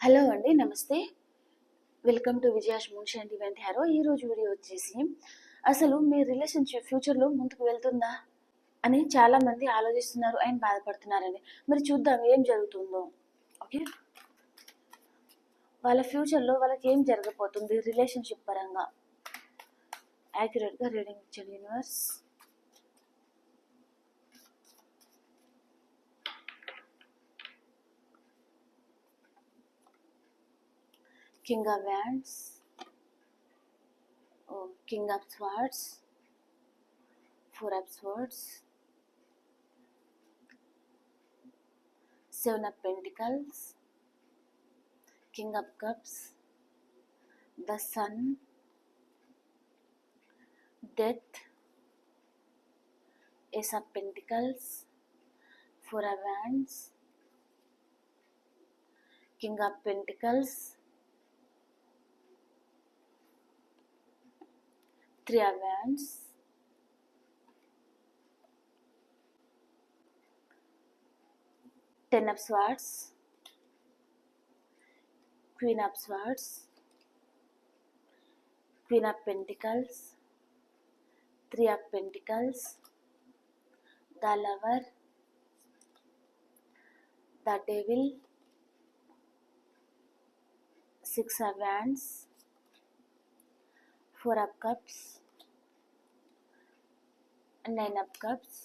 Hello అండి నమస్తే. Welcome to విజయాష్ మున్షి అండ్ ఈవెంట్ హ్యారో ఈ రోజు వీడియో వచ్చేసి అసలు మీ రిలేషన్షిప్ ఫ్యూచర్లో ముందుకు వెళ్తుందా అని చాలామంది ఆలోచిస్తున్నారు అండ్ బాధపడుతున్నారండి. మరి చూద్దాం ఏం జరుగుతుందో. ఓకే వాళ్ళ ఫ్యూచర్లో వాళ్ళకి ఏం జరగబోతుంది రిలేషన్షిప్ పరంగా? యాక్యురేట్గా రీడింగ్ ఇచ్చాడు universe king of wands king of swords four of swords seven of pentacles king of cups the sun death ace of pentacles four of wands king of pentacles three wands ten of swords. Queen of swords. Queen of pentacles. Three of pentacles. The lover. The devil. Six of wands four of cups nine of cups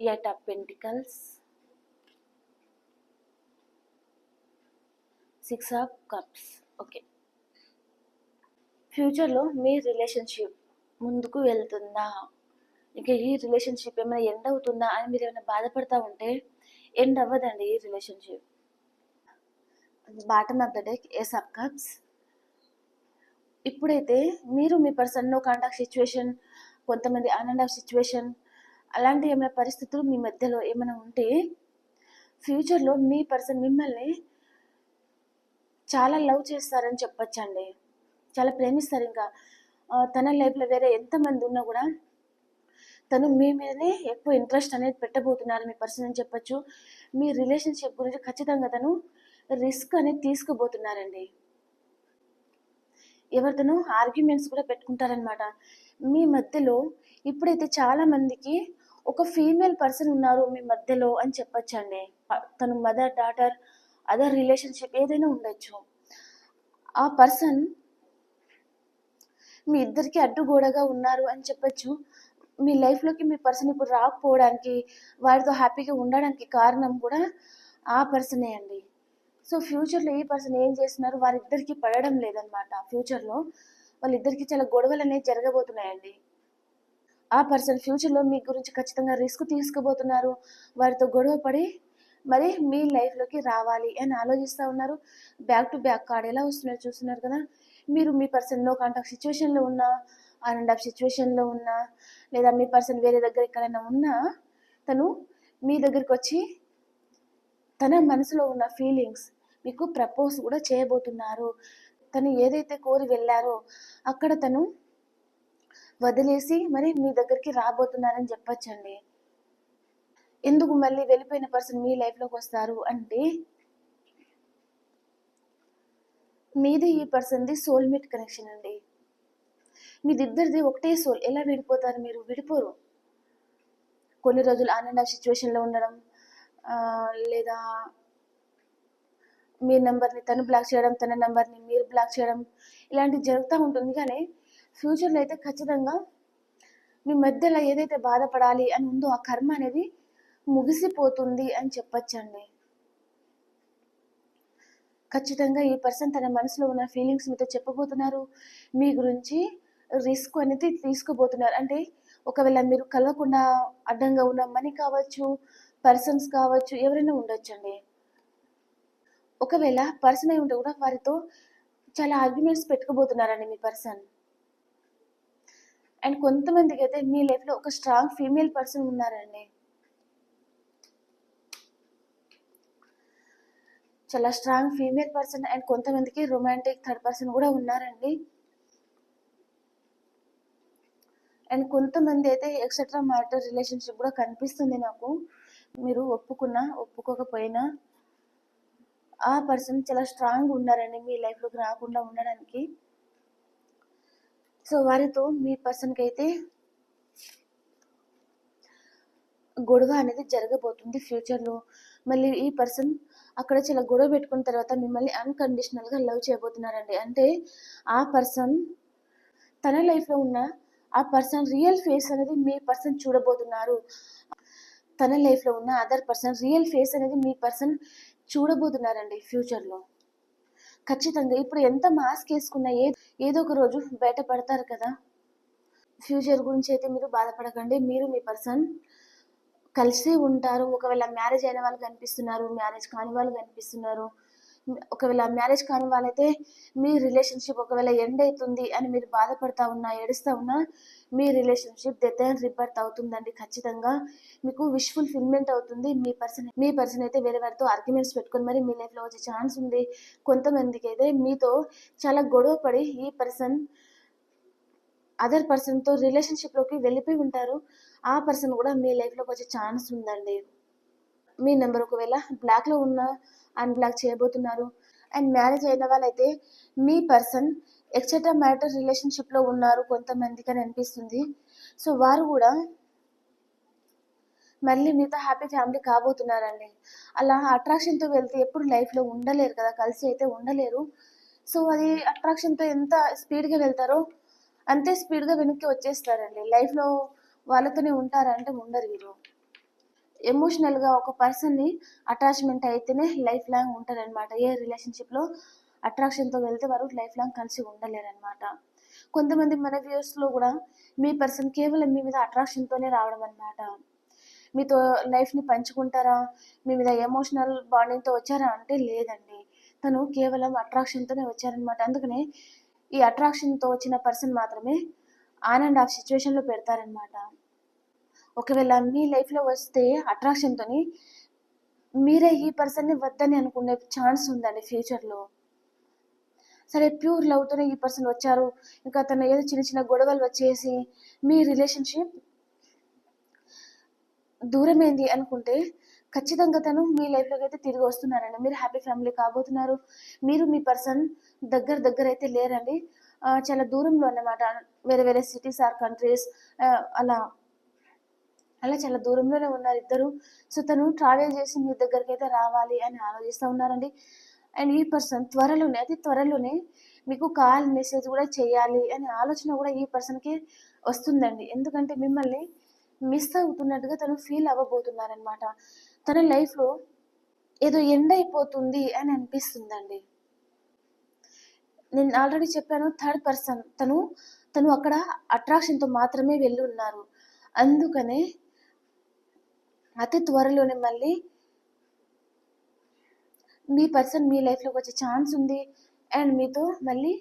eight of pentacles six of cups. Okay. ఫ్యూచర్లో మీ relationship ముందుకు వెళ్తుందా? ఇంకా ఈ relationship ఏమైనా end అవుతుందా అని మీరు ఏమైనా బాధపడతా ఉంటే ఎండ్ అవ్వదండి ఈ relationship bottom of the deck ace of cups ఇప్పుడైతే మీరు మీ పర్సన్ నో కాంటాక్ట్ సిచ్యువేషన్ కొంతమంది ఆన్ అండ్ ఆఫ్ సిచ్యువేషన్ అలాంటి ఏమైనా పరిస్థితులు మీ మధ్యలో ఏమైనా ఉంటే ఫ్యూచర్లో మీ పర్సన్ మిమ్మల్ని చాలా లవ్ చేస్తారని చెప్పచ్చండి. చాలా ప్రేమిస్తారు ఇంకా. తన లైఫ్లో వేరే ఎంతమంది ఉన్నా కూడా తను మీ మీదనే ఎక్కువ ఇంట్రెస్ట్ అనేది పెట్టబోతున్నారు మీ పర్సన్ అని చెప్పొచ్చు. మీ రిలేషన్షిప్ గురించి ఖచ్చితంగా తను రిస్క్ అనేది తీసుకోబోతున్నారండి ఎవరితోనూ ఆర్గ్యుమెంట్స్ కూడా పెట్టుకుంటారనమాట మీ మధ్యలో ఇప్పుడైతే చాలా మందికి ఒక ఫీమేల్ పర్సన్ ఉన్నారు మీ మధ్యలో అని చెప్పొచ్చండి. అండి తను మదర్ డాటర్ అదర్ రిలేషన్షిప్ ఏదైనా ఉండొచ్చు. ఆ పర్సన్ మీ ఇద్దరికి అడ్డుగోడగా ఉన్నారు అని చెప్పొచ్చు. మీ లైఫ్లోకి మీ పర్సన్ ఇప్పుడు రాకపోవడానికి వారితో హ్యాపీగా ఉండడానికి కారణం కూడా ఆ పర్సనే అండి. సో ఫ్యూచర్లో ఈ పర్సన్ ఏం చేస్తున్నారు వారిద్దరికి పడడం లేదనమాట. ఫ్యూచర్లో వాళ్ళిద్దరికి చాలా గొడవలు అనేవి జరగబోతున్నాయండి. ఆ పర్సన్ ఫ్యూచర్లో మీ గురించి ఖచ్చితంగా రిస్క్ తీసుకోబోతున్నారు వారితో గొడవ పడి మరి మీ లైఫ్లోకి రావాలి అని ఆలోచిస్తూ ఉన్నారు. బ్యాక్ టు బ్యాక్ కార్డ్ ఎలా వస్తున్నారు చూస్తున్నారు కదా. మీరు మీ పర్సన్ నో కాంటాక్ట్ సిచ్యువేషన్లో ఉన్నా ఆన్ అండ్ ఆఫ్ సిచ్యువేషన్లో ఉన్నా లేదా మీ పర్సన్ వేరే దగ్గర ఎక్కడైనా ఉన్నా తను మీ దగ్గరికి వచ్చి తన మనసులో ఉన్న ఫీలింగ్స్ మీకు ప్రపోజ్ కూడా చేయబోతున్నారు. తను ఏదైతే కోరి వెళ్ళారో అక్కడ తను వదిలేసి మరి మీ దగ్గరికి రాబోతున్నారని చెప్పచ్చండి. ఎందుకు మళ్ళీ వెళ్ళిపోయిన పర్సన్ మీ లైఫ్లోకి వస్తారు అంటే మీది ఈ పర్సన్ది సోల్మేట్ కనెక్షన్ అండి. మీదిద్దరిది ఒకటే సోల్. ఎలా విడిపోతారు మీరు? విడిపోరు. కొన్ని రోజులు ఆన్ అండ్ ఆఫ్ సిచ్యువేషన్లో ఉండడం లేదా మీ నెంబర్ని తను బ్లాక్ చేయడం తన నెంబర్ని మీరు బ్లాక్ చేయడం ఇలాంటివి జరుగుతూ ఉంటుంది. కానీ ఫ్యూచర్లో అయితే ఖచ్చితంగా మీ మధ్యలో ఏదైతే బాధపడాలి అని ఉందో ఆ కర్మ అనేది ముగిసిపోతుంది అని చెప్పొచ్చండి. ఖచ్చితంగా ఈ పర్సన్ తన మనసులో ఉన్న ఫీలింగ్స్ మీతో చెప్పబోతున్నారు. మీ గురించి రిస్క్ అనేది తీసుకుపోతున్నారు. అంటే ఒకవేళ మీరు కలవకుండా అడ్డంగా ఉన్న మనీ కావచ్చు పర్సన్స్ కావచ్చు ఎవరైనా ఉండొచ్చండి. ఒకవేళ పర్సన్ అయి ఉంటే కూడా వారితో చాలా ఆర్గ్యుమెంట్స్ పెట్టుకోబోతున్నారండి మీ పర్సన్ అండ్ కొంతమందికి అయితే మీ లైఫ్లో ఒక స్ట్రాంగ్ ఫీమేల్ పర్సన్ ఉన్నారండి. చాలా స్ట్రాంగ్ ఫీమేల్ పర్సన్ అండ్ కొంతమందికి రొమాంటిక్ థర్డ్ పర్సన్ కూడా ఉన్నారండి. అండ్ కొంతమంది అయితే ఎక్సెట్రా మ్యాటర్ రిలేషన్షిప్ కూడా కనిపిస్తుంది నాకు. మీరు ఒప్పుకున్నా ఒప్పుకోకపోయినా ఆ పర్సన్ చాలా స్ట్రాంగ్ ఉన్నారండి మీ లైఫ్లోకి రాకుండా ఉండడానికి. సో వారితో మీ పర్సన్కి అయితే గొడవ అనేది జరగబోతుంది ఫ్యూచర్లో మళ్ళీ ఈ పర్సన్ అక్కడ చాలా గొడవ పెట్టుకున్న తర్వాత మిమ్మల్ని అన్కండిషనల్గా లవ్ చేయబోతున్నారండి. అంటే ఆ పర్సన్ తన లైఫ్లో ఉన్న ఆ పర్సన్ రియల్ ఫేస్ అనేది మీ పర్సన్ చూడబోతున్నారు. తన లైఫ్లో ఉన్న అదర్ పర్సన్ రియల్ ఫేస్ అనేది మీ పర్సన్ చూడబోతున్నారండి ఫ్యూచర్లో ఖచ్చితంగా ఇప్పుడు ఎంత మాస్క్ వేసుకున్నా ఏ ఏదో ఒక రోజు బయటపడతారు కదా. ఫ్యూచర్ గురించి అయితే మీరు బాధపడకండి. మీరు మీ పర్సన్ కలిసే ఉంటారు. ఒకవేళ మ్యారేజ్ అయిన వాళ్ళు కనిపిస్తున్నారు మ్యారేజ్ కాని వాళ్ళు కనిపిస్తున్నారు. ఒకవేళ మ్యారేజ్ కాని వాళ్ళైతే మీ రిలేషన్షిప్ ఒకవేళ ఎండ్ అవుతుంది అని మీరు బాధపడతా ఉన్నా ఏడుస్తూ ఉన్నా మీ రిలేషన్షిప్ డెత్ అండ్ రిబర్త్ అవుతుందండి ఖచ్చితంగా. మీకు విష్ ఫుల్ఫిల్మెంట్ అవుతుంది. మీ పర్సన్ మీ పర్సన్ అయితే వేరే వారితో ఆర్గ్యుమెంట్స్ పెట్టుకొని మరి మీ లైఫ్లో వచ్చే ఛాన్స్ ఉంది. కొంతమందికి అయితే మీతో చాలా గొడవ పడి ఈ పర్సన్ అదర్ పర్సన్తో రిలేషన్షిప్లోకి వెళ్ళిపోయి ఉంటారు. ఆ పర్సన్ కూడా మీ లైఫ్లోకి వచ్చే ఛాన్స్ ఉందండి. మీ నెంబర్ ఒకవేళ బ్లాక్లో ఉన్న అన్బ్లాక్ చేయబోతున్నారు. అండ్ మ్యారేజ్ అయిన వాళ్ళైతే మీ పర్సన్ ఎక్సెట్రా మ్యాటర్ రిలేషన్షిప్లో ఉన్నారు కొంతమందికి అని అనిపిస్తుంది. సో వారు కూడా మళ్ళీ మీతో హ్యాపీ ఫ్యామిలీ కాబోతున్నారండి. అలా అట్రాక్షన్తో వెళ్తే ఎప్పుడు లైఫ్లో ఉండలేరు కదా కలిసి అయితే ఉండలేరు. సో అది అట్రాక్షన్తో ఎంత స్పీడ్గా వెళ్తారో అంతే స్పీడ్గా వెనక్కి వచ్చేస్తారండి. లైఫ్లో వాళ్ళతోనే ఉంటారంటే ఉండరు వీరు. ఎమోషనల్గా ఒక పర్సన్ని అటాచ్మెంట్ అయితేనే లైఫ్ లాంగ్ ఉంటారనమాట ఏ రిలేషన్షిప్లో అట్రాక్షన్తో వెళ్తే వారు లైఫ్ లాంగ్ కలిసి ఉండలేరనమాట కొంతమంది మన వ్యూస్లో కూడా మీ పర్సన్ కేవలం మీ మీద అట్రాక్షన్తోనే రావడం అనమాట మీతో లైఫ్ని పంచుకుంటారా? మీ మీద ఎమోషనల్ బాండింగ్తో వచ్చారా అంటే లేదండి. తను కేవలం అట్రాక్షన్తోనే వచ్చారనమాట అందుకనే ఈ అట్రాక్షన్తో వచ్చిన పర్సన్ మాత్రమే ఆన్ అండ్ ఆఫ్ సిచ్యువేషన్లో పెడతారనమాట ఒకవేళ మీ లైఫ్లో వస్తే అట్రాక్షన్తో మీరే ఈ పర్సన్ని వద్దని అనుకునే ఛాన్స్ ఉందండి ఫ్యూచర్లో సరే ప్యూర్ లవ్తోనే ఈ పర్సన్ వచ్చారు. ఇంకా తన ఏదో చిన్న చిన్న గొడవలు వచ్చేసి మీ రిలేషన్షిప్ దూరమైంది అనుకుంటే ఖచ్చితంగా తను మీ లైఫ్లోకి అయితే తిరిగి వస్తున్నారండి. మీరు హ్యాపీ ఫ్యామిలీ కాబోతున్నారు. మీరు మీ పర్సన్ దగ్గర దగ్గర అయితే లేరండి. చాలా దూరంలో అన్నమాట. వేరే వేరే సిటీస్ ఆర్ కంట్రీస్ అలా అలా చాలా దూరంలోనే ఉన్నారు ఇద్దరు. సో తను ట్రావెల్ చేసి మీ దగ్గరికి అయితే రావాలి అని ఆలోచిస్తూ ఉన్నారండి. అండ్ ఈ పర్సన్ త్వరలోనే అతి త్వరలోనే మీకు కాల్ మెసేజ్ కూడా చేయాలి అనే ఆలోచన కూడా ఈ పర్సన్కి వస్తుందండి. ఎందుకంటే మిమ్మల్ని మిస్ అవుతున్నట్టుగా తను ఫీల్ అవ్వబోతున్నారనమాట తన లైఫ్లో ఏదో ఎండ్ అయిపోతుంది అని అనిపిస్తుందండి. నేను ఆల్రెడీ చెప్పాను థర్డ్ పర్సన్ తను తను అక్కడ అట్రాక్షన్తో మాత్రమే వెళ్ళి ఉన్నారు. అందుకనే అతి త్వరలోనే మళ్ళీ మీ పర్సన్ మీ లైఫ్లోకి వచ్చే ఛాన్స్ ఉంది. అండ్ మీతో మళ్ళీ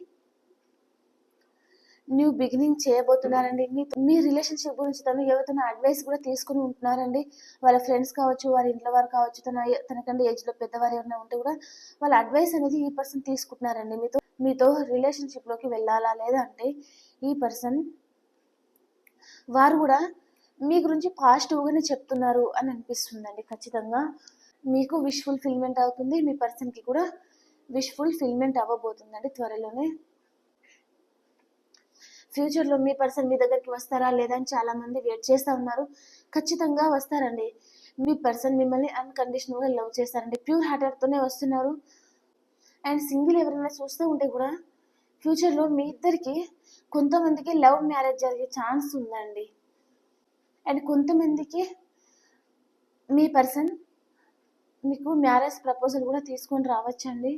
న్యూ బిగినింగ్ చేయబోతున్నారండి. మీ మీ రిలేషన్షిప్ గురించి తను ఎవరితో అడ్వైస్ కూడా తీసుకుని ఉంటున్నారండి. వాళ్ళ ఫ్రెండ్స్ కావచ్చు వారి ఇంట్లో వారు కావచ్చు తన తనకంటే ఏజ్లో పెద్దవారు ఏమైనా ఉంటే కూడా వాళ్ళ అడ్వైస్ అనేది ఈ పర్సన్ తీసుకుంటున్నారండి. మీతో మీతో రిలేషన్షిప్లోకి వెళ్ళాలా లేదా అంటే ఈ పర్సన్ వారు కూడా మీ గురించి పాజిటివ్గానే చెప్తున్నారు అని అనిపిస్తుందండి ఖచ్చితంగా. మీకు విష్ ఫుల్ఫిల్మెంట్ అవుతుంది మీ పర్సన్కి కూడా విష్ ఫుల్ఫిల్మెంట్ అవ్వబోతుందండి త్వరలోనే. ఫ్యూచర్లో మీ పర్సన్ మీ దగ్గరికి వస్తారా లేదా అని చాలామంది వెయిట్ చేస్తూ ఉన్నారు. ఖచ్చితంగా వస్తారండి. మీ పర్సన్ మిమ్మల్ని అన్కండిషనల్గా లవ్ చేస్తారండి. ప్యూర్ హార్టెడ్తోనే వస్తున్నారు. అండ్ సింగిల్ ఎవరైనా చూస్తూ ఉంటే కూడా ఫ్యూచర్లో మీ ఇద్దరికి కొంతమందికి లవ్ మ్యారేజ్ జరిగే ఛాన్స్ ఉందండి. అండ్ కొంతమందికి మీ పర్సన్ మీకు మ్యారేజ్ ప్రపోజల్ కూడా తీసుకొని రావచ్చండి.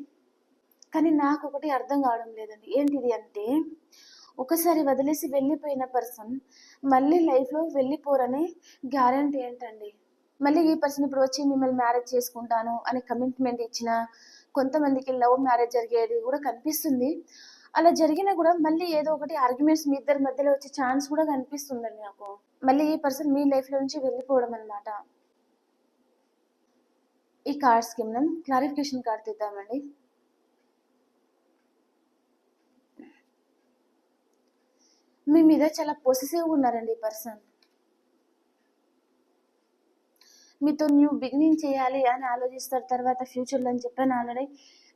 కానీ నాకు ఒకటి అర్థం కావడం లేదండి. ఏంటిది అంటే ఒకసారి వదిలేసి వెళ్ళిపోయిన పర్సన్ మళ్ళీ లైఫ్లో వెళ్ళిపోరని గ్యారంటీ ఏంటండి? మళ్ళీ ఈ పర్సన్ ఇప్పుడు వచ్చి మిమ్మల్ని మ్యారేజ్ చేసుకుంటాను అని కమిట్మెంట్ ఇచ్చిన కొంతమందికి లవ్ మ్యారేజ్ జరిగేది కూడా కనిపిస్తుంది. అలా జరిగినా కూడా మళ్ళీ ఏదో ఒకటి ఆర్గ్యుమెంట్స్ మీ ఇద్దరి మధ్యలో వచ్చే ఛాన్స్ కూడా కనిపిస్తుందండి నాకు. మళ్ళీ ఈ పర్సన్ మీ లైఫ్లో నుంచి వెళ్ళిపోవడం అనమాట ఈ కార్డ్స్కి మనం క్లారిఫికేషన్ కార్డ్ తీద్దామండి. మీ మీద చాలా పొసెసివ్ ఉన్నారండి ఈ పర్సన్ మీతో న్యూ బిగినింగ్ చేయాలి అని ఆలోచిస్తారు తర్వాత ఫ్యూచర్లో అని చెప్పాను ఆల్రెడీ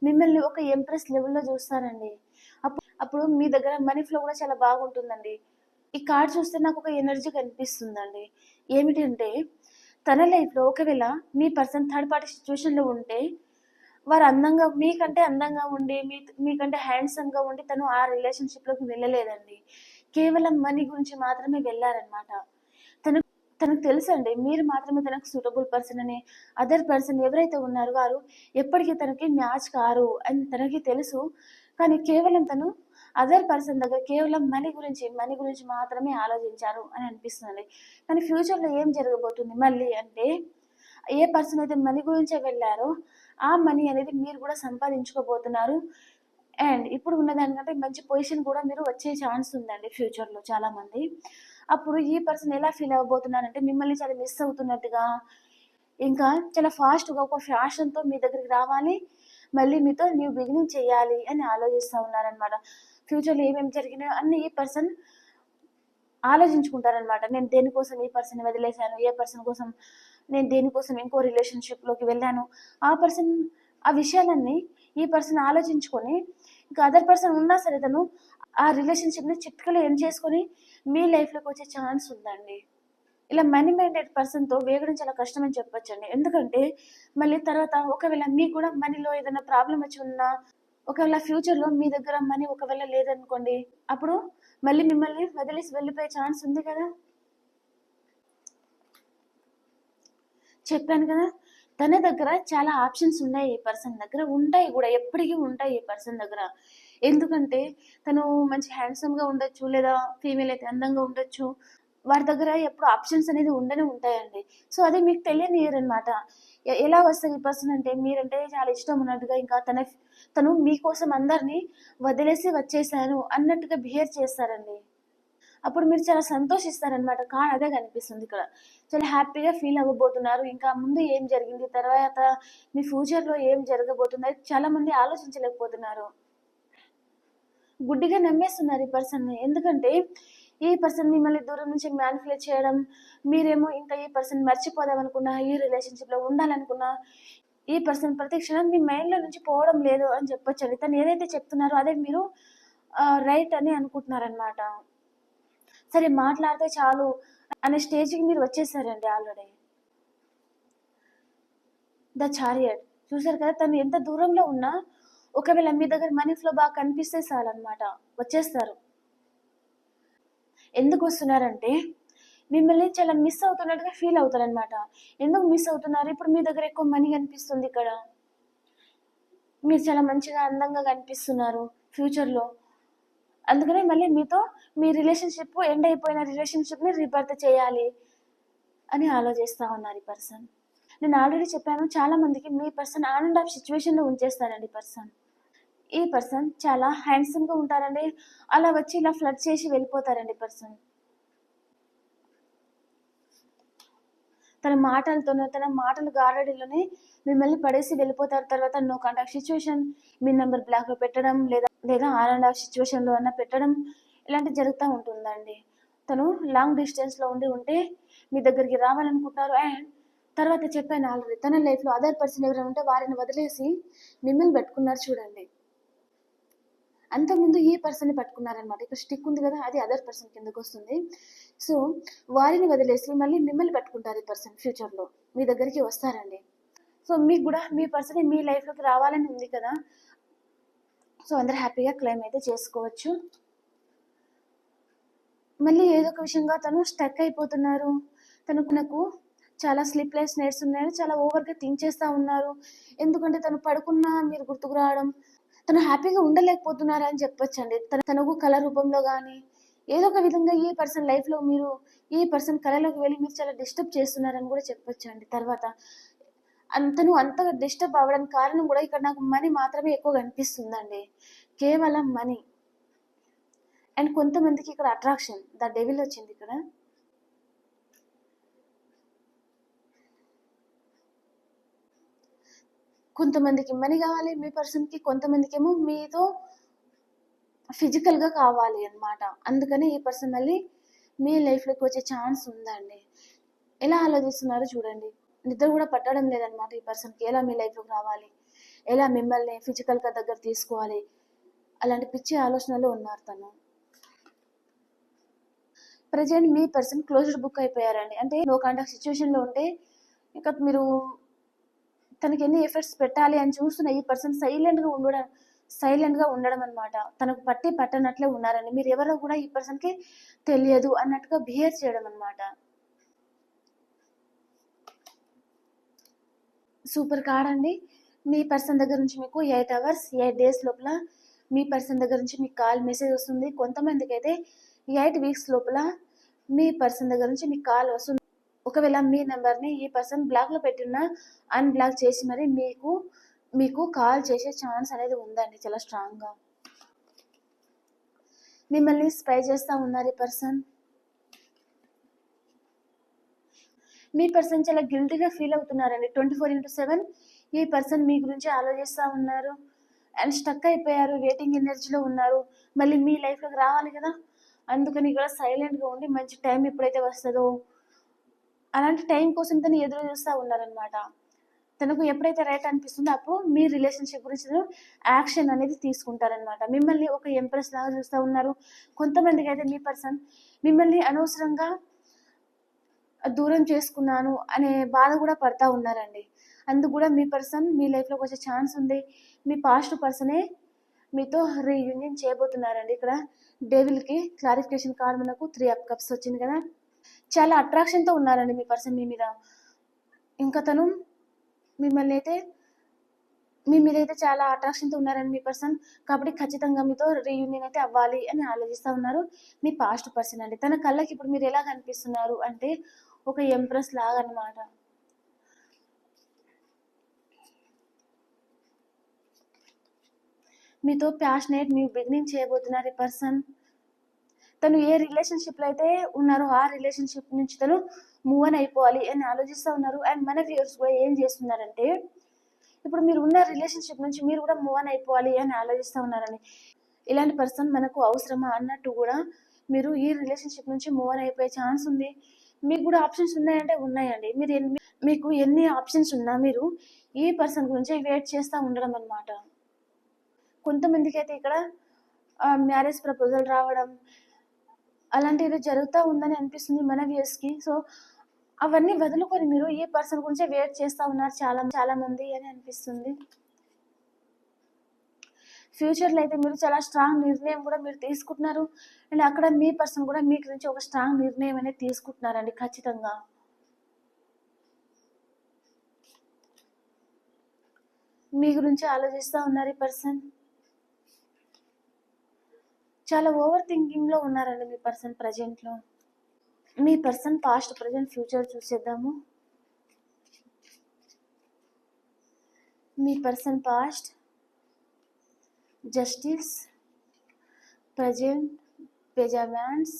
మిమ్మల్ని ఒక ఎంప్రెస్ లెవెల్లో చూస్తారండి. అప్పుడు మీ దగ్గర మనీ ఫ్లో కూడా చాలా బాగుంటుందండి. ఈ కార్డ్ చూస్తే నాకు ఒక ఎనర్జీ కనిపిస్తుందండి. ఏమిటంటే తన లైఫ్లో ఒకవేళ మీ పర్సన్ థర్డ్ పార్టీ సిచ్యువేషన్లో ఉంటే వారు అందంగా మీకంటే అందంగా ఉండి మీ మీకంటే హ్యాండ్సమ్గా ఉండి తను ఆ రిలేషన్షిప్లోకి వెళ్ళలేదండి. కేవలం మనీ గురించి మాత్రమే వెళ్ళారనమాట తను తనకు తెలుసండి మీరు మాత్రమే తనకు సూటబుల్ పర్సన్ అని అదర్ పర్సన్ ఎవరైతే ఉన్నారో వారు ఎప్పటికీ తనకి మ్యాచ్ కారు అని తనకి తెలుసు. కానీ కేవలం తను అదర్ పర్సన్ దగ్గర కేవలం మనీ గురించి మనీ గురించి మాత్రమే ఆలోచించారు అని అనిపిస్తుంది. కానీ ఫ్యూచర్లో ఏం జరగబోతుంది? మళ్ళీ అంటే ఏ పర్సన్ అయితే మనీ గురించే వెళ్ళారో ఆ మనీ అనేది మీరు కూడా సంపాదించుకోబోతున్నారు. అండ్ ఇప్పుడు ఉన్న దానికంటే మంచి పొజిషన్ కూడా మీరు వచ్చే ఛాన్స్ ఉందండి ఫ్యూచర్లో చాలామంది. అప్పుడు ఈ పర్సన్ ఎలా ఫీల్ అవ్వబోతున్నారంటే మిమ్మల్ని చాలా మిస్ అవుతున్నట్టుగా ఇంకా చాలా ఫాస్ట్గా ఒక ఫ్యాషన్తో మీ దగ్గరికి రావాలి. మళ్ళీ మీతో న్యూ బిగినింగ్ చేయాలి అని ఆలోచిస్తూ ఉన్నారనమాట ఫ్యూచర్లో ఏమేమి జరిగినాయో అన్ని ఈ పర్సన్ ఆలోచించుకుంటారనమాట నేను దేనికోసం ఈ పర్సన్ వదిలేశాను? ఏ పర్సన్ కోసం నేను దేనికోసం ఇంకో రిలేషన్షిప్లోకి వెళ్ళాను? ఆ పర్సన్ ఆ విషయాలన్నీ ఈ పర్సన్ ఆలోచించుకొని ఇంకా అదర్ పర్సన్ ఉన్నా సరే తను ఆ రిలేషన్షిప్ని చిట్కలు ఏం చేసుకొని మీ లైఫ్లోకి వచ్చే ఛాన్స్ ఉందండి. ఇలా మనీ మైండెడ్ పర్సన్తో వేగడం చాలా కష్టం అని చెప్పొచ్చండి. ఎందుకంటే మళ్ళీ తర్వాత ఒకవేళ మీకు కూడా మనీలో ఏదైనా ప్రాబ్లం వచ్చి ఉన్నా ఒకవేళ ఫ్యూచర్లో మీ దగ్గర మనీ ఒకవేళ లేదనుకోండి అప్పుడు మళ్ళీ మిమ్మల్ని వదిలేసి వెళ్ళిపోయే ఛాన్స్ ఉంది కదా? చెప్పాను కదా తన దగ్గర చాలా ఆప్షన్స్ ఉన్నాయి ఈ పర్సన్ దగ్గర ఉంటాయి కూడా ఎప్పటికీ ఉంటాయి ఈ పర్సన్ దగ్గర. ఎందుకంటే తను మంచి హ్యాండ్సమ్గా ఉండొచ్చు లేదా ఫీమేల్ అయితే అందంగా ఉండొచ్చు వారి దగ్గర ఎప్పుడు ఆప్షన్స్ అనేది ఉండనే ఉంటాయండి. సో అది మీకు తెలియనియరు అనమాట ఎలా వస్తుంది ఈ పర్సన్ అంటే మీరంటే చాలా ఇష్టం ఉన్నట్టుగా ఇంకా తన తను మీకోసం అందరినీ వదిలేసి వచ్చేసాను అన్నట్టుగా బిహేవ్ చేస్తారండి. అప్పుడు మీరు చాలా సంతోషిస్తారనమాట కానీ అదే కనిపిస్తుంది ఇక్కడ. చాలా హ్యాపీగా ఫీల్ అవ్వబోతున్నారు. ఇంకా ముందు ఏం జరిగింది తర్వాత మీ ఫ్యూచర్లో ఏం జరగబోతుంది చాలా మంది ఆలోచించలేకపోతున్నారు. గుడ్డిగా నమ్మేస్తున్నారు ఈ పర్సన్ ఎందుకంటే ఈ పర్సన్ మిమ్మల్ని దూరం నుంచి మ్యానిపులేట్ చేయడం మీరేమో ఇంకా ఈ పర్సన్ మర్చిపోదాం అనుకున్నా ఈ రిలేషన్షిప్లో ఉండాలనుకున్నా ఈ పర్సన్ ప్రతి క్షణం మీ మైండ్లో నుంచి పోవడం లేదు అని చెప్పొచ్చండి తను ఏదైతే చెప్తున్నారో అదే మీరు రైట్ అని అనుకుంటున్నారనమాట సరే మాట్లాడితే చాలు అనే స్టేజ్కి మీరు వచ్చేసారండి ఆల్రెడీ ద చారియట్ చూసారు కదా తను ఎంత దూరంలో ఉన్నా ఒకవేళ మీ దగ్గర మనీ ఫ్లో బాగా కనిపిస్తే చాలన్నమాట. వచ్చేస్తారు. ఎందుకు వస్తున్నారంటే మిమ్మల్ని చాలా మిస్ అవుతున్నట్టుగా ఫీల్ అవుతారనమాట ఎందుకు మిస్ అవుతున్నారు? ఇప్పుడు మీ దగ్గర ఎక్కువ మనీ కనిపిస్తుంది ఇక్కడ. మీరు చాలా మంచిగా అందంగా కనిపిస్తున్నారు ఫ్యూచర్లో అందుకనే మళ్ళీ మీతో మీ రిలేషన్షిప్ ఎండ్ అయిపోయిన రిలేషన్షిప్ని రీబర్త్ చేయాలి అని ఆలోచిస్తూ ఉన్నారు ఈ పర్సన్ నేను ఆల్రెడీ చెప్పాను చాలామందికి మీ పర్సన్ ఆన్ అండ్ ఆఫ్ సిచ్యువేషన్లో ఉంచేస్తారండి పర్సన్ ఈ పర్సన్ చాలా హ్యాండ్సమ్గా ఉంటారండి. అలా వచ్చి ఇలా ఫ్లడ్ చేసి వెళ్ళిపోతారండి పర్సన్ తన మాటలతోనూ తన మాటలు గారడీలోనే మిమ్మల్ని పడేసి వెళ్ళిపోతారు. తర్వాత నో కాంటాక్ట్ సిచ్యువేషన్ మీ నెంబర్ బ్లాక్లో పెట్టడం లేదా లేదా ఆన్ అండ్ ఆఫ్ సిచ్యువేషన్లో అన్న పెట్టడం ఇలాంటి జరుగుతూ ఉంటుందండి. తను లాంగ్ డిస్టెన్స్లో ఉండి ఉంటే మీ దగ్గరికి రావాలనుకుంటారు. అండ్ తర్వాత చెప్పాను ఆల్రెడీ తన లైఫ్లో అదర్ పర్సన్ ఎవరైనా ఉంటే వారిని వదిలేసి మిమ్మల్ని పెట్టుకున్నారు చూడండి. అంతకుముందు ఈ పర్సన్ని పట్టుకున్నారనమాట ఇక్కడ స్టిక్ ఉంది కదా అది అదర్ పర్సన్ కిందకు వస్తుంది సో వారిని వదిలేసి మళ్ళీ మిమ్మల్ని పట్టుకుంటారు ఈ పర్సన్ ఫ్యూచర్లో మీ దగ్గరికి వస్తారండి. సో మీకు కూడా మీ పర్సన్ మీ లైఫ్లోకి రావాలని ఉంది కదా. సో అందరు హ్యాపీగా క్లైమ్ అయితే చేసుకోవచ్చు. మళ్ళీ ఏదో ఒక విషయంగా తను స్టక్ అయిపోతున్నారు. తనకు నాకు చాలా స్లీప్లెస్ నైట్స్ ఉన్నాయి. చాలా ఓవర్గా థింక్ చేస్తూ ఉన్నారు. ఎందుకంటే తను పడుకున్నా మీరు గుర్తుకు రావడం తను హ్యాపీగా ఉండలేకపోతున్నారా అని చెప్పొచ్చండి. తన తనకు కళ రూపంలో కానీ ఏదో ఒక విధంగా ఈ పర్సన్ లైఫ్లో మీరు ఈ పర్సన్ కళలోకి వెళ్ళి మీరు చాలా డిస్టర్బ్ చేస్తున్నారని కూడా చెప్పొచ్చండి. తర్వాత అంతను అంతగా డిస్టర్బ్ అవ్వడానికి కారణం కూడా ఇక్కడ నాకు మనీ మాత్రమే ఎక్కువ కనిపిస్తుందండి. కేవలం మనీ. అండ్ కొంతమందికి ఇక్కడ అట్రాక్షన్ ద డెవిల్ వచ్చింది ఇక్కడ. కొంతమందికి మనీ కావాలి మీ పర్సన్కి కొంతమందికి ఏమో మీతో ఫిజికల్గా కావాలి అన్నమాట. అందుకని ఈ పర్సన్ మళ్ళీ మీ లైఫ్లోకి వచ్చే ఛాన్స్ ఉందండి. ఎలా ఆలోచిస్తున్నారో చూడండి. నిద్ర కూడా పట్టడం లేదనమాట ఈ పర్సన్కి. ఎలా మీ లైఫ్లోకి రావాలి? ఎలా మిమ్మల్ని ఫిజికల్గా దగ్గర తీసుకోవాలి? అలాంటి పిచ్చి ఆలోచనలు ఉన్నారు తను. ప్రజెంట్ మీ పర్సన్ క్లోజ్డ్ బుక్ అయిపోయారండి. అంటే నో కాంటాక్ట్ సిచ్యువేషన్లో ఉంటే ఇంకా మీరు తనకి ఎన్ని ఎఫర్ట్స్ పెట్టాలి అని చూస్తున్న ఈ పర్సన్ సైలెంట్గా ఉండడం సైలెంట్గా ఉండడం అనమాట తనకు పట్టి పట్టనట్లే ఉన్నారండి మీరు ఎవరో కూడా ఈ పర్సన్కి తెలియదు అన్నట్టుగా బిహేవ్ చేయడం అనమాట సూపర్ కార్డ్ అండి. మీ పర్సన్ దగ్గర నుంచి మీకు ఎయిట్ అవర్స్ ఎయిట్ డేస్ లోపల మీ పర్సన్ దగ్గర నుంచి మీకు కాల్ మెసేజ్ వస్తుంది. కొంతమందికి అయితే ఎయిట్ వీక్స్ లోపల మీ పర్సన్ దగ్గర నుంచి మీకు కాల్ వస్తుంది. ఒకవేళ మీ నెంబర్ని ఈ పర్సన్ బ్లాక్లో పెట్టినా అన్బ్లాక్ చేసి మరి మీకు మీకు కాల్ చేసే ఛాన్స్ అనేది ఉందండి చాలా స్ట్రాంగ్గా. మిమ్మల్ని స్పై చేస్తూ ఉన్నారు ఈ పర్సన్. మీ పర్సన్ చాలా గిల్టీగా ఫీల్ అవుతున్నారండి. ట్వంటీ ఫోర్ ఇంటూ సెవెన్ ఈ పర్సన్ మీ గురించి ఆలోచిస్తూ ఉన్నారు. అండ్ స్టక్ అయిపోయారు వెయిటింగ్ ఎనర్జీలో ఉన్నారు. మళ్ళీ మీ లైఫ్లోకి రావాలి కదా? అందుకని ఇక్కడ సైలెంట్గా ఉండి మంచి టైం ఎప్పుడైతే వస్తుందో అలాంటి టైం కోసం తను ఎదురు చూస్తూ ఉన్నారనమాట తనకు ఎప్పుడైతే రైట్ అనిపిస్తుందో అప్పుడు మీ రిలేషన్షిప్ గురించి యాక్షన్ అనేది తీసుకుంటారనమాట మిమ్మల్ని ఒక ఎంప్రెస్ లాగా చూస్తూ ఉన్నారు. కొంతమందికి అయితే మీ పర్సన్ మిమ్మల్ని అనవసరంగా దూరం చేసుకున్నాను అనే బాధ కూడా పడతా ఉన్నారండి. అందుకు కూడా మీ పర్సన్ మీ లైఫ్లోకి వచ్చే ఛాన్స్ ఉంది. మీ పాస్ట్ పర్సనే మీతో రీయూనియన్ చేయబోతున్నారండి. ఇక్కడ డేవిల్కి క్లారిఫికేషన్ కార్డ్ మనకు త్రీ అప్ కప్స్ వచ్చింది కదా. చాలా అట్రాక్షన్తో ఉన్నారండి మీ పర్సన్ మీ మీద. ఇంకా తను మిమ్మల్ని అయితే మీ మీద అయితే చాలా అట్రాక్షన్తో ఉన్నారండి మీ పర్సన్ కాబట్టి ఖచ్చితంగా మీతో రీయూనియన్ అయితే అవ్వాలి అని ఆలోచిస్తూ ఉన్నారు మీ పాస్ట్ పర్సన్ అండి. తన కళ్ళకి ఇప్పుడు మీరు ఎలా కనిపిస్తున్నారు అంటే ఒక ఎంప్రెస్ లాగా అనమాట మీతో ప్యాషనేట్ మీ బిగినింగ్ చేయబోతున్నారు ఈ పర్సన్ తను ఏ రిలేషన్షిప్లో అయితే ఉన్నారో ఆ రిలేషన్షిప్ నుంచి తను మూవ్ అని అయిపోవాలి అని ఆలోచిస్తూ ఉన్నారు. అండ్ మన వ్యూర్స్ కూడా ఏం చేస్తున్నారంటే ఇప్పుడు మీరు ఉన్న రిలేషన్షిప్ నుంచి మీరు కూడా మూవ్ అని అయిపోవాలి అని ఆలోచిస్తూ ఉన్నారని. ఇలాంటి పర్సన్ మనకు అవసరమా అన్నట్టు కూడా మీరు ఈ రిలేషన్షిప్ నుంచి మూవ్ అని అయిపోయే ఛాన్స్ ఉంది. మీకు కూడా ఆప్షన్స్ ఉన్నాయంటే ఉన్నాయండి. మీరు ఎన్ని మీకు ఎన్ని ఆప్షన్స్ ఉన్నా మీరు ఈ పర్సన్ గురించి వెయిట్ చేస్తూ ఉండడం అనమాట కొంతమందికి అయితే ఇక్కడ మ్యారేజ్ ప్రపోజల్ రావడం అలాంటిది జరుగుతూ ఉందని అనిపిస్తుంది మన వ్యూస్కి సో అవన్నీ వదులుకొని మీరు ఈ పర్సన్ గురించే వెయిట్ చేస్తూ ఉన్నారు చాలా చాలా మంది అని అనిపిస్తుంది. ఫ్యూచర్లో అయితే మీరు చాలా స్ట్రాంగ్ నిర్ణయం కూడా మీరు తీసుకుంటున్నారు. అండ్ అక్కడ మీ పర్సన్ కూడా మీ గురించి ఒక స్ట్రాంగ్ నిర్ణయం అనేది తీసుకుంటున్నారండి ఖచ్చితంగా. మీ గురించి ఆలోచిస్తూ ఉన్నారు ఈ పర్సన్. చాలా ఓవర్ థింకింగ్లో ఉన్నారండి మీ పర్సన్ ప్రజెంట్లో మీ పర్సన్ పాస్ట్ ప్రజెంట్ ఫ్యూచర్ చూసేద్దాము. మీ పర్సన్ పాస్ట్ జస్టిస్ ప్రజెంట్ పెజామ్యాన్స్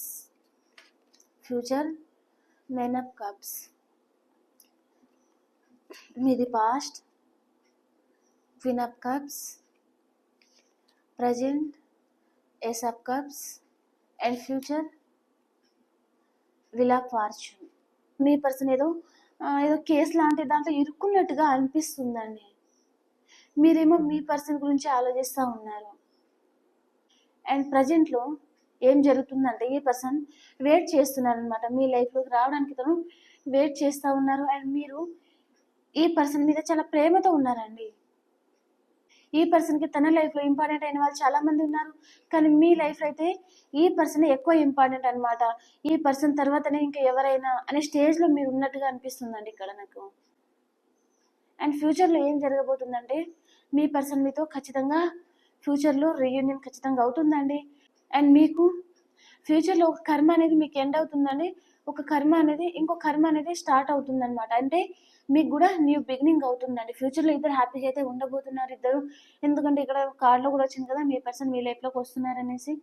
ఫ్యూచర్ మెన్ అప్ కప్స్ మీది past queen cups present ace of cups and future wheel of fortune. Me person ఏదో ఏదో కేసు లాంటి దాంట్లో ఇరుక్కున్నట్టుగా అనిపిస్తుందండి. మీరేమో మీ పర్సన్ గురించి ఆలోచిస్తూ ఉన్నారు. అండ్ ప్రజెంట్లో ఏం జరుగుతుందంటే ఈ పర్సన్ వెయిట్ చేస్తున్నారు అనమాట మీ లైఫ్లోకి రావడానికి తను వెయిట్ చేస్తూ ఉన్నారు. అండ్ మీరు ఈ పర్సన్ మీద చాలా ప్రేమతో ఉన్నారండి. ఈ పర్సన్కి తన లైఫ్లో ఇంపార్టెంట్ అయిన వాళ్ళు చాలా మంది ఉన్నారు. కానీ మీ లైఫ్ అయితే ఈ పర్సన్ ఎక్కువ ఇంపార్టెంట్ అనమాట ఈ పర్సన్ తర్వాతనే ఇంకా ఎవరైనా అనే స్టేజ్లో మీరు ఉన్నట్టుగా అనిపిస్తుందండి ఇక్కడ నాకు. అండ్ ఫ్యూచర్లో ఏం జరగబోతుందంటే మీ పర్సన్ మీతో ఖచ్చితంగా ఫ్యూచర్లో రీయూనియన్ ఖచ్చితంగా అవుతుందండి. అండ్ మీకు ఫ్యూచర్లో ఒక కర్మ అనేది మీకు ఎండ్ అవుతుందండి. ఒక కర్మ అనేది ఇంకో కర్మ అనేది స్టార్ట్ అవుతుంది అనమాట అంటే మీకు కూడా న్యూ బిగినింగ్ అవుతుందండి. ఫ్యూచర్లో ఇద్దరు హ్యాపీగా అయితే ఉండబోతున్నారు ఇద్దరు. ఎందుకంటే ఇక్కడ కార్డులో కూడా వచ్చింది కదా మీ పర్సన్ మీ లైఫ్లోకి వస్తున్నారనేసి.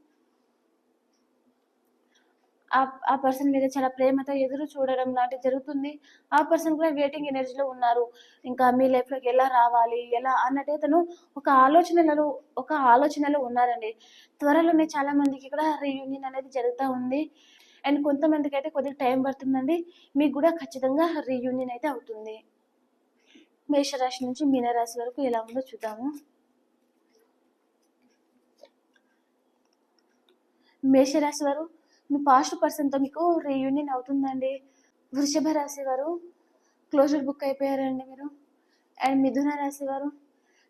ఆ ఆ పర్సన్ మీద చాలా ప్రేమతో ఎదురు చూడడం లాంటివి జరుగుతుంది. ఆ పర్సన్ కూడా వెయిటింగ్ ఎనర్జీలో ఉన్నారు. ఇంకా మీ లైఫ్లోకి ఎలా రావాలి ఎలా అన్నట్టు తను ఒక ఆలోచనలలో ఒక ఆలోచనలో ఉన్నారండి. త్వరలోనే చాలా మందికి కూడా రీయూనియన్ అనేది జరుగుతూ ఉంది. అండ్ కొంతమందికి అయితే కొద్దిగా టైం పడుతుందండి. మీకు కూడా ఖచ్చితంగా రీయూనియన్ అయితే అవుతుంది. మేషరాశి నుంచి మీనరాశి వరకు ఎలా ఉందో చూద్దాము. మేషరాశి వారు మీ పాస్ట్ పర్సన్తో మీకు రీయూనియన్ అవుతుందండి. వృషభ రాశి వారు క్లోజర్ బుక్ అయిపోయారండి మీరు. అండ్ మిథున రాశి వారు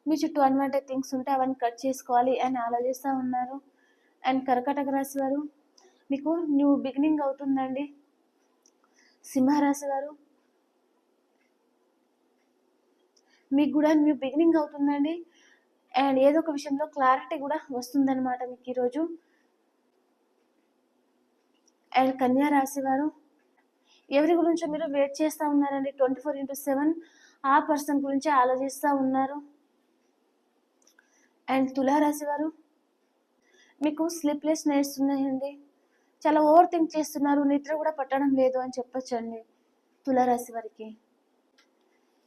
మీ చుట్టూ అన్వాంటెడ్ థింగ్స్ ఉంటే అవన్నీ కట్ చేసుకోవాలి అని ఆలోచిస్తూ ఉన్నారు. అండ్ కర్కటక రాశి వారు మీకు న్యూ బిగినింగ్ అవుతుందండి. సింహరాశి వారు మీకు కూడా న్యూ బిగినింగ్ అవుతుందండి. అండ్ ఏదో ఒక విషయంలో క్లారిటీ కూడా వస్తుందన్నమాట మీకు ఈరోజు. అండ్ కన్యా రాశి వారు ఎవరి గురించి మీరు వెయిట్ చేస్తూ ఉన్నారండి. ట్వంటీ ఫోర్ ఇంటూ సెవెన్ ఆ పర్సన్ గురించి ఆలోచిస్తూ ఉన్నారు. అండ్ తులారాశి వారు మీకు స్లీప్లెస్ నైట్స్ ఉన్నాయండి. చాలా ఓవర్ థింక్ చేస్తున్నారు నిద్ర కూడా పట్టడం లేదు అని చెప్పొచ్చండి తులారాశి వారికి.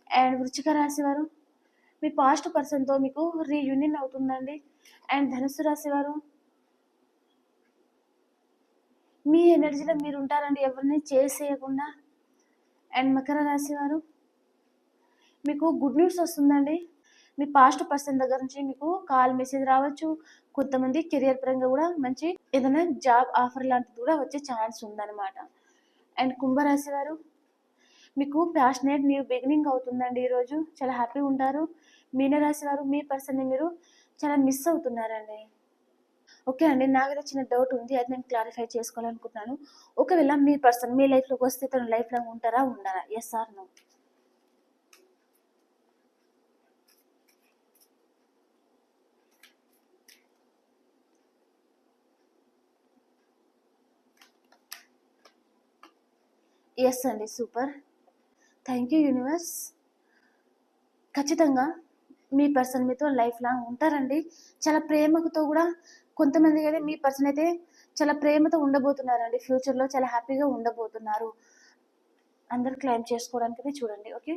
అండ్ వృచ్చిక రాశి వారు మీ పాస్ట్ పర్సన్తో మీకు రీయూనియన్ అవుతుందండి. అండ్ ధనుసు రాశి వారు మీ ఎనర్జీలో మీరు ఉంటారండి ఎవరిని చేసేయకుండా. అండ్ మకర రాశి వారు మీకు గుడ్ న్యూస్ వస్తుందండి. మీ పాస్ట్ పర్సన్ దగ్గర నుంచి మీకు కాల్ మెసేజ్ రావచ్చు. కొంతమంది కెరియర్ పరంగా కూడా మంచి ఏదైనా జాబ్ ఆఫర్ లాంటిది కూడా వచ్చే ఛాన్స్ ఉందన్నమాట. అండ్ కుంభరాశి వారు మీకు ప్యాషనేట్ న్యూ బిగినింగ్ అవుతుందండి ఈరోజు. చాలా హ్యాపీగా ఉంటారు. మీనరాశి వారు మీ పర్సన్ని మీరు చాలా మిస్ అవుతున్నారండి. ఓకే అండి నాకైతే చిన్న డౌట్ ఉంది. అది నేను క్లారిఫై చేసుకోవాలనుకుంటున్నాను. ఒకవేళ మీ పర్సన్ మీ లైఫ్లోకి వస్తే తను లైఫ్ లాంగ్ ఉంటారా ఉండరా? ఎస్ ఆర్ నో ఎస్ అండి. సూపర్. Thank you universe. ఖచ్చితంగా మీ పర్సన్ మీతో లైఫ్ లాంగ్ ఉంటారండి. చాలా ప్రేమతో కూడా కొంతమంది అయితే మీ పర్సన్ అయితే చాలా ప్రేమతో ఉండబోతున్నారండి. ఫ్యూచర్లో చాలా హ్యాపీగా ఉండబోతున్నారు. అందరు క్లైమ్ చేసుకోవడానికి అయితే చూడండి ఓకే?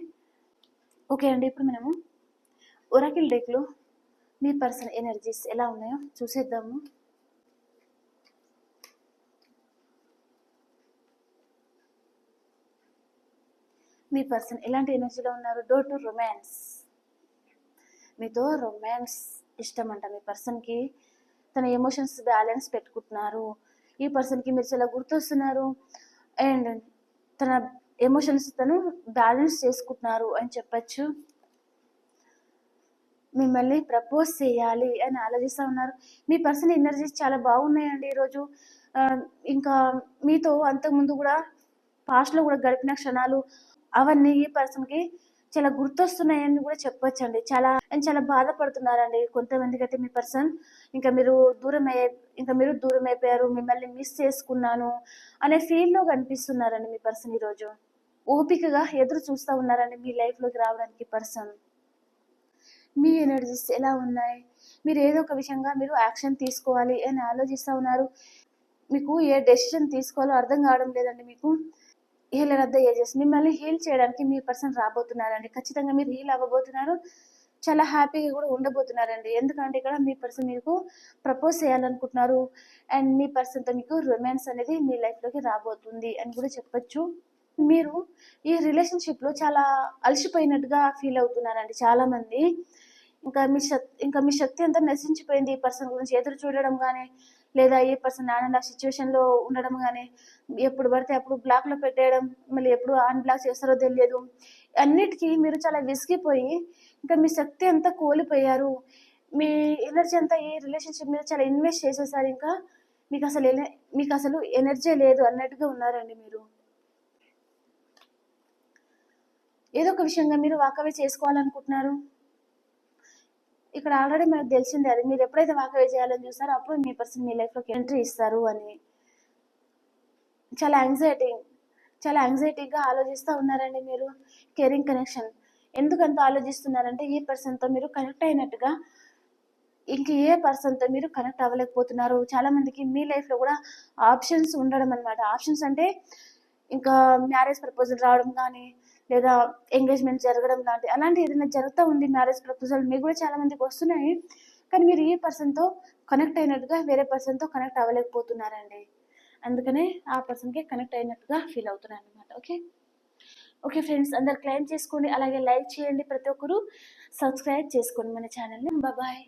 ఓకే అండి ఇప్పుడు మనము ఒరాకిల్ డేక్లో మీ పర్సన్ ఎనర్జీస్ ఎలా ఉన్నాయో చూసేద్దాము. మీ పర్సన్ ఎలాంటి ఎనర్జీలో ఉన్నారు? డో టు రొమాన్స్ మీతో రొమాన్స్ ఇష్టం అంట మీ పర్సన్కి తన ఎమోషన్స్ బ్యాలెన్స్ పెట్టుకుంటున్నారు. ఈ పర్సన్కి మీరు చాలా గుర్తొస్తున్నారు. అండ్ తన ఎమోషన్స్ తను బ్యాలెన్స్ చేసుకుంటున్నారు అని చెప్పచ్చు. మిమ్మల్ని ప్రపోజ్ చేయాలి అని ఆలోచిస్తూ ఉన్నారు. మీ పర్సన్ ఎనర్జీస్ చాలా బాగున్నాయండి ఈరోజు. ఇంకా మీతో అంతకుముందు కూడా పాస్ట్లో కూడా గడిపిన క్షణాలు అవన్నీ ఈ పర్సన్కి చాలా గుర్తొస్తున్నాయని కూడా చెప్పొచ్చండి. చాలా అండ్ చాలా బాధపడుతున్నారండి కొంతమందికి అయితే మీ పర్సన్. ఇంకా మీరు దూరం అయ్యే ఇంకా మీరు దూరం అయిపోయారు మిమ్మల్ని మిస్ చేసుకున్నాను అనే ఫీల్లో కనిపిస్తున్నారండి మీ పర్సన్ ఈరోజు. ఓపికగా ఎదురు చూస్తూ ఉన్నారండి మీ లైఫ్లోకి రావడానికి పర్సన్. మీ ఎనర్జీస్ ఎలా ఉన్నాయి? మీరు ఏదో ఒక విషయంగా మీరు యాక్షన్ తీసుకోవాలి అని ఆలోచిస్తూ ఉన్నారు. మీకు ఏ డెసిషన్ తీసుకోవాలో అర్థం కావడం లేదండి మీకు. హీల్ రద్ద ఏజెస్ మిమ్మల్ని హీల్ చేయడానికి మీ పర్సన్ రాబోతున్నారండి. ఖచ్చితంగా మీరు హీల్ అవ్వబోతున్నారు. చాలా హ్యాపీగా కూడా ఉండబోతున్నారండి. ఎందుకంటే ఇక్కడ మీ పర్సన్ మీకు ప్రపోజ్ చేయాలనుకుంటున్నారు. అండ్ మీ పర్సన్తో మీకు రొమాన్స్ అనేది మీ లైఫ్లోకి రాబోతుంది అని కూడా చెప్పచ్చు. మీరు ఈ రిలేషన్షిప్లో చాలా అలసిపోయినట్టుగా ఫీల్ అవుతున్నారండి చాలామంది. ఇంకా మీ శక్తి ఇంకా మీ శక్తి అంతా నశించిపోయింది ఈ పర్సన్ గురించి. ఎదురు చూడడం కానీ లేదా ఏ పర్సన్ ఆనంద సిచ్యువేషన్లో ఉండడం కానీ ఎప్పుడు పడితే అప్పుడు బ్లాక్లో పెట్టేయడం మళ్ళీ ఎప్పుడు అన్బ్లాక్ చేస్తారో తెలియదు. అన్నిటికీ మీరు చాలా విసిగిపోయి ఇంకా మీ శక్తి అంతా కోల్పోయారు. మీ ఎనర్జీ అంతా ఈ రిలేషన్షిప్ మీద చాలా ఇన్వెస్ట్ చేసేసారు. ఇంకా మీకు అసలు మీకు అసలు ఎనర్జీ లేదు అన్నట్టుగా ఉన్నారండి మీరు. ఏదో ఒక విషయంగా మీరు వాకవే చేసుకోవాలనుకుంటున్నారు. ఇక్కడ ఆల్రెడీ మనకు తెలిసిందే అది. మీరు ఎప్పుడైతే వాకవే చేయాలని చూస్తారో అప్పుడు మీ పర్సన్ మీ లైఫ్లోకి ఎంట్రీ ఇస్తారు అని. చాలా యాంగ్జైటీ చాలా యాంగ్జైటీగా ఆలోచిస్తూ ఉన్నారండి మీరు. కేరింగ్ కనెక్షన్ ఎందుకంత ఆలోచిస్తున్నారంటే ఈ పర్సన్తో మీరు కనెక్ట్ అయినట్టుగా ఇంక ఏ పర్సన్తో మీరు కనెక్ట్ అవ్వలేకపోతున్నారు. చాలామందికి మీ లైఫ్లో కూడా ఆప్షన్స్ ఉండడం అనమాట ఆప్షన్స్ అంటే ఇంకా మ్యారేజ్ ప్రపోజల్ రావడం కానీ లేదా ఎంగేజ్మెంట్ జరగడం లాంటి అలాంటి ఏదైనా జరుగుతూ ఉంది మ్యారేజ్ ప్రపోజల్ మీకు కూడా చాలా మందికి వస్తున్నాయి. కానీ మీరు ఏ పర్సన్తో కనెక్ట్ అయినట్టుగా వేరే పర్సన్తో కనెక్ట్ అవ్వలేకపోతున్నారండి. అందుకనే ఆ పర్సన్కి కనెక్ట్ అయినట్టుగా ఫీల్ అవుతున్నారు అనమాట ఓకే ఓకే ఫ్రెండ్స్ అందరు క్లైమ్ చేసుకోండి. అలాగే లైక్ చేయండి ప్రతి ఒక్కరు. సబ్స్క్రైబ్ చేసుకోండి మన ఛానల్ని బాయ్